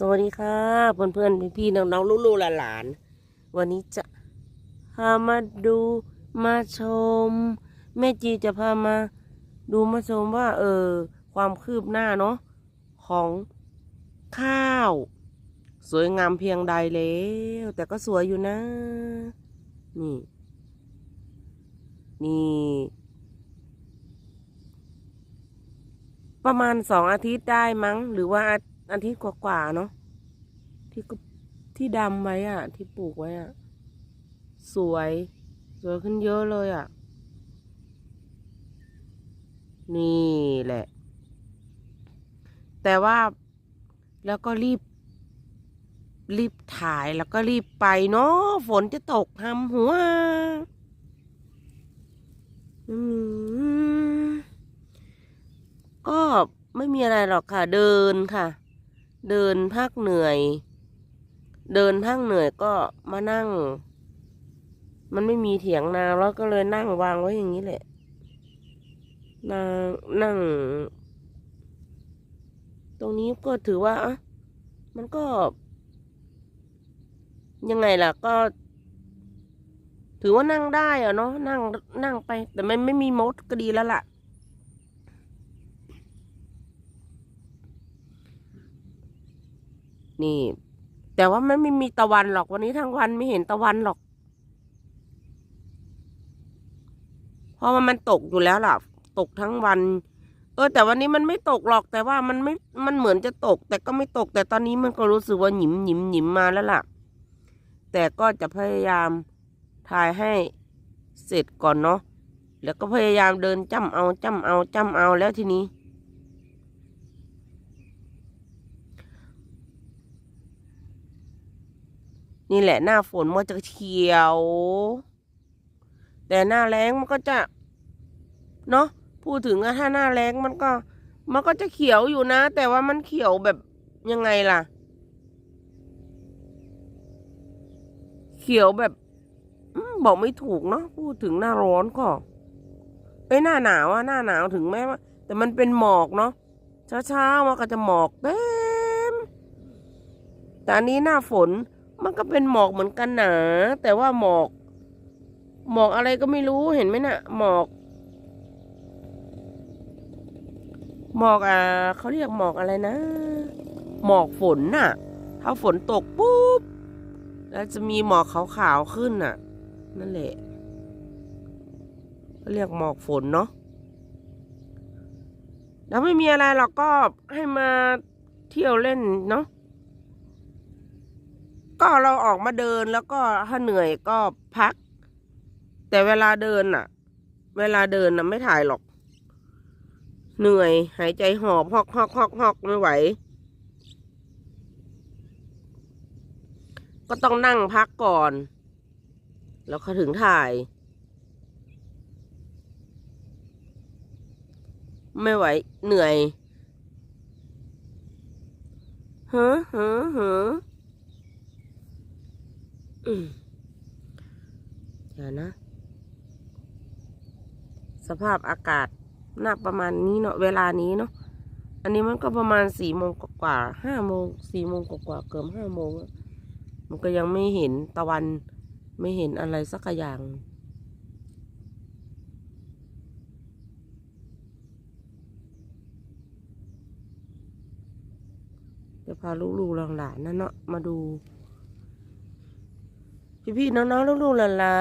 สวัสดีค่ะเพื่อนเพื่อนพี่พี่ๆน้องๆลูกๆหลานๆวันนี้จะพามาดูมาชม แม่จีจะพามาดูมาชมว่า เออ ความคืบหน้าเนาะของข้าว สวยงามเพียงใดแล้วแต่ก็สวยอยู่นะ นี่ นี่ ประมาณสองอาทิตย์ได้มั้ง หรือว่า อาอาทิตย์กว่าๆเนาะที่ก็ที่ดำไว้อะที่ปลูกไว้อะสวย สวยขึ้นเยอะเลยอะนี่แหละ แต่ว่าแล้วก็รีบ รีบถ่ายแล้วก็รีบไปเนาะฝนจะตกทำหัวก็ไม่มีอะไรหรอกค่ะ เดินค่ะ เดินพักเหนื่อย เดินพักเหนื่อยก็มานั่ง มันไม่มีเถียงนาแล้วก็เลยนั่งวางไว้อย่างนี้แหละนั่งนั่ง ตรงนี้ก็ถือว่าอะมันก็ ยังไงล่ะก็ ถือว่านั่งได้อะเนาะนั่งนั่งไป แต่ไมันไม่มีมดก็ดีแล้วล่ะ นี่ แต่ว่ามันไม่มีตะวันหรอกวันนี้ทั้งวันไม่เห็นตะวันหรอก เพราะว่ามันตกอยู่แล้วล่ะ ตกทั้งวัน เออ แต่วันนี้มันไม่ตกหรอก แต่ว่ามันไม่ มันเหมือนจะตก แต่ก็ไม่ตก แต่ตอนนี้มันก็รู้สึกว่าหยิมหยิมหยิมมาแล้วล่ะ แต่ก็จะพยายามถ่ายให้เสร็จก่อนเนาะ แล้วก็พยายามเดินจ้ำเอาจ้ำเอาจ้ำเอาแล้วทีนี้ นี่แหละหน้าฝนมันจะเขียว แต่หน้าแล้งมันก็จะ เนาะพูดถึงอะถ้าหน้าแล้งมันก็ มันก็จะเขียวอยู่นะ แต่ว่ามันเขียวแบบยังไงล่ะ เขียวแบบบอกไม่ถูกเนาะพูดถึงหน้าร้อนก็ไอ้ยหน้าหนาวอะหน้าหนาวถึงแม้ว่า แต่มันเป็นหมอกเนาะเช้าๆมันก็จะหมอกเต็มแต่อันนี้หน้าฝน มันก็เป็นหมอกเหมือนกันหนา แต่ว่าหมอก หมอกอะไรก็ไม่รู้เห็นไหมนะ่ะ หมอก หมอกอ่าเขาเรียกหมอกอะไรนะ หมอกฝนน่ะ ถ้าฝนตกปุ๊บ แล้วจะมีหมอกขาวๆขึ้นน่ะ นั่นแหละเขาเรียกหมอกฝนเนาะแล้วไม่มีอะไรหรอกก็ให้มาเที่ยวเล่นเนาะ ก็เราออกมาเดินแล้วก็ถ้าเหนื่อยก็พัก แต่เวลาเดินน่ะ เวลาเดินน่ะไม่ถ่ายหรอก เหนื่อยหายใจหอบฮอกฮอกฮอกฮอกไม่ไหว ก็ต้องนั่งพักก่อน แล้วเขาถึงถ่าย ไม่ไหวเหนื่อยเฮ้อเฮ้อเฮ้อ เดี๋ยวนะ สภาพอากาศน่าประมาณนี้เนาะเวลานี้เนาะอันนี้มันก็ประมาณสี่โมงกว่าห้าโมงสี่โมงกว่าเกือบห้าโมงมันก็ยังไม่เห็นตะวันไม่เห็นอะไรสักอย่างจะพาลูกๆหลานๆนั่นเนาะมาดู พี่ๆน้องๆลูกๆหลา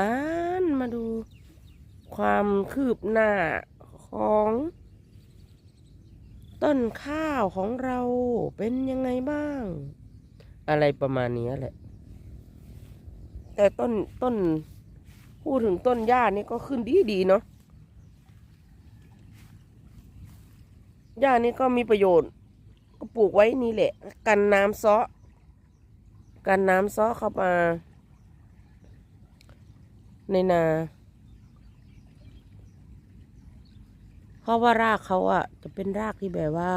นๆมาดูความคืบหน้าของต้นข้าวของเราเป็นยังไงบ้าง อะไรประมาณนี้แหละ แต่ต้นต้นพูดถึงต้นหญ้านี่ก็ขึ้นดีดีๆเนาะหญ้านี่ก็มีประโยชน์ ก็ปลูกไว้นี่แหละ กันน้ำซ้อ กันน้ำซ้อเข้ามา ในนา เพราะว่ารากเขาอะจะเป็นรากที่แบบว่า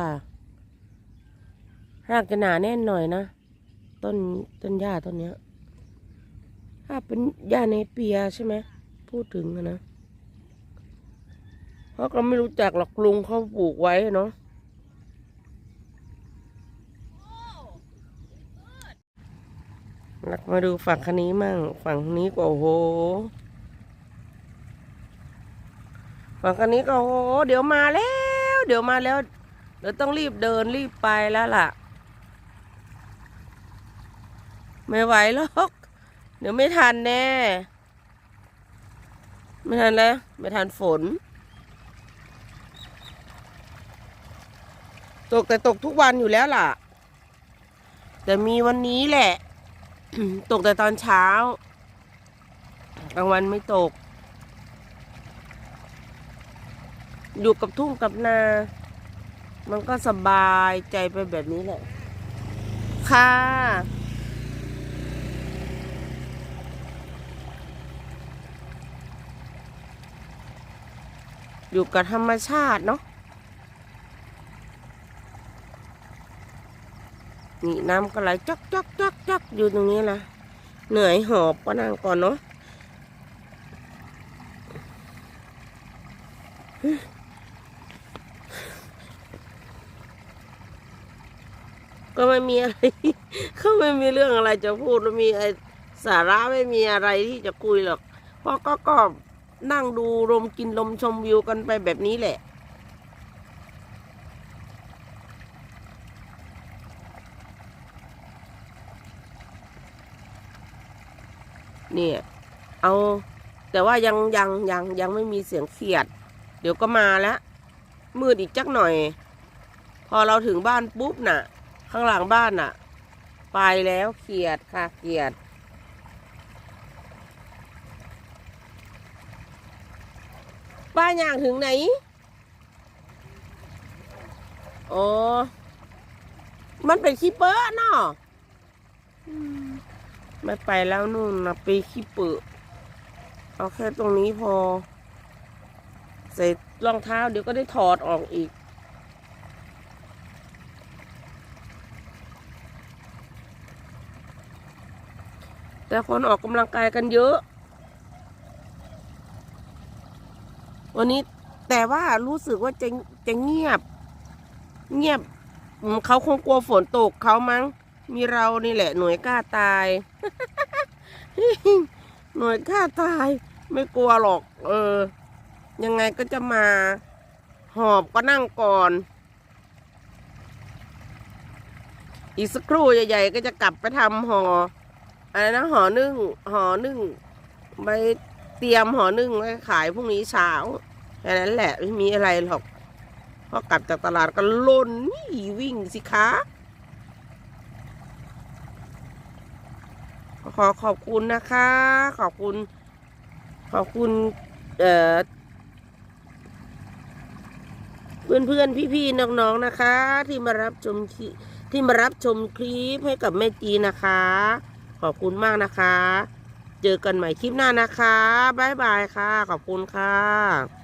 รากจะหนาแน่นหน่อยนะต้นต้นหญ้าต้นเนี้ย ถ้าเป็นหญ้าในเปียใช่ไหมพูดถึงนะเพราะก็ไม่รู้จักหรอกลุงเขาปลูกไว้เนาะลักมาดูฝั่งคันนี้มั่ง ฝั่งนี้ก็โอ้โห ฝั่งคันนี้ก็โอ้เดี๋ยวมาแล้ว เดี๋ยวมาแล้วเดี๋ยวต้องรีบเดินรีบไปแล้วล่ะ ไม่ไหวหรอก เดี๋ยวไม่ทันแน่ ไม่ทันแล้วไม่ทันฝน ตกแต่ตกทุกวันอยู่แล้วล่ะ แต่มีวันนี้แหละ ตกแต่ตอนเช้ากลางวันไม่ตก อยู่กับทุ่งกับนา มันก็สบายใจไปแบบนี้แหละ ค่ะ อยู่กับธรรมชาติเนาะนี่น้ำก็ไหลจอกจอกจอกจอกอยู่ตรงนี้ละเหนื่อยหอบก็นั่งก่อนเนาะ ก็ไม่มีอะไรเขาไม่มีเรื่องอะไรจะพูดไม่มีไอสาระไม่มีอะไรที่จะคุยหรอกเพราะก็ก็นั่งดูลมกินลมชมวิวกันไปแบบนี้แหละเนี่ยเอา แต่ว่ายังยังยังยังไม่มีเสียงเขียด เดี๋ยวก็มาแล้วมืดอีกจักหน่อย พอเราถึงบ้านปุ๊บน่ะ ข้างหลังบ้านน่ะไปแล้วเขียดค่ะเขียด ป้าย่างถึงไหน อ๋อ มันเป็นคีเปอร์เนาะอืมไม่ไปแล้วนู่นนะไปขี้เปอะเอาแค่ตรงนี้พอ ใส่รองเท้าเดี๋ยวก็ได้ถอดออกอีก แต่คนออกกำลังกายกันเยอะ วันนี้แต่ว่ารู้สึกว่าจะจะเงียบ เงียบเขาคงกลัวฝนตกเขามั้ง มีเรานี่แหละหน่วยกล้าตาย หน่วยกล้าตาย ไม่กลัวหรอก เออ ยังไงก็จะมา หอบก็นั่งก่อน อีกสักครู่ใหญ่ๆก็จะกลับไปทำห่อ อะไรนะห่อนึ่งห่อนึ่งไปเตรียมห่อนึ่งไว้ขายพรุ่งนี้เช้าแค่นั้นแหละไม่มีอะไรหรอกพอกลับจากตลาดก็ล่นนี่วิ่งสิคะขอขอบคุณนะคะ ขอบคุณ ขอบคุณ เอ่อ เพื่อนเพื่อนพี่พี่ๆน้องๆนะคะ ที่มารับชมคลิที่มารับชมคลิปให้กับแม่จีนะคะ ขอบคุณมากนะคะ เจอกันใหม่คลิปหน้านะคะ บ๊ายบายค่ะ ขอบคุณค่ะ